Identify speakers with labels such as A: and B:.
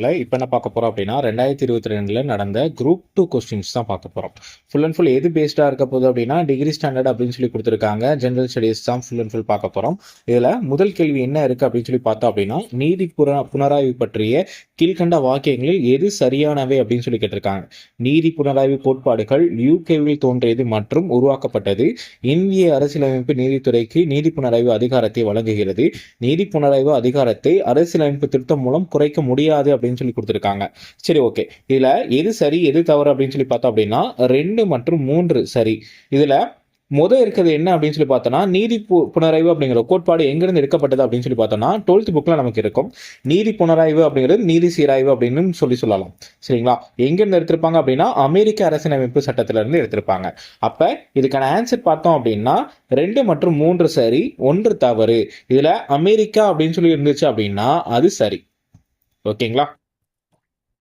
A: இல்லை இப்போ என்ன பார்க்க போகிறோம் அப்படின்னா ரெண்டாயிரத்தி இருபத்தி ரெண்டில் நடந்த குரூப் டூ கொஸ்டின்ஸ் தான் பார்க்க போகிறோம் ஃபுல் அண்ட் ஃபுல் எது பேஸ்டாக இருக்க போகுது அப்படின்னா டிகிரி ஸ்டாண்டர்ட் அப்படின்னு சொல்லி கொடுத்துருக்காங்க. ஜென்ரல் ஸ்டடீஸ் தான் ஃபுல் அண்ட் ஃபுல் பார்க்க போகிறோம் இதில் முதல் கேள்வி என்ன இருக்குது அப்படின்னு சொல்லி பார்த்தோம் அப்படின்னா நீதி புற புனராய்வு பற்றிய கீழ்கண்ட வாக்கியங்களில் எது சரியானவை அப்படின்னு சொல்லி கேட்டிருக்காங்க. நீதி புனராய்வு கோட்பாடுகள் யூகேவில் தோன்றியது மற்றும் உருவாக்கப்பட்டது. இந்திய அரசியலமைப்பு நீதித்துறைக்கு நீதி புனராய்வு அதிகாரத்தை வழங்குகிறது. நீதி புனராய்வு அதிகாரத்தை அரசியலமைப்பு திருத்தம் மூலம் குறைக்க முடியாது அப்படின்னு சொல்லி கொடுத்துருக்காங்க. சரி ஓகே இதுல எது சரி எது தவறு அப்படின்னு சொல்லி பார்த்தோம் அப்படின்னா ரெண்டு மற்றும் மூன்று சரி. இதுல முதல் இருக்கிறது என்ன அப்படின்னு சொல்லி பார்த்தோம்னா நீதி பு- புனராய்வு அப்படிங்கிற கோட்பாடு எங்கிருந்து எடுக்கப்பட்டது அப்படின்னு சொல்லி பார்த்தோம்னா டுவெல்த் புக்ல நமக்கு இருக்கும். நீதி புனராய்வு அப்படிங்கிறது நீதி சீராய்வு அப்படின்னு சொல்லி சொல்லலாம். சரிங்களா? எங்கிருந்து எடுத்திருப்பாங்க அப்படின்னா அமெரிக்க அரசியலமைப்பு சட்டத்திலிருந்து எடுத்திருப்பாங்க. அப்போ இதுக்கான ஆன்சர் பார்த்தோம் அப்படின்னா ரெண்டு மற்றும் மூன்று சரி ஒன்று தவறு. இதில் அமெரிக்கா அப்படின்னு சொல்லி இருந்துச்சு அப்படின்னா அது சரி. ஓகேங்களா?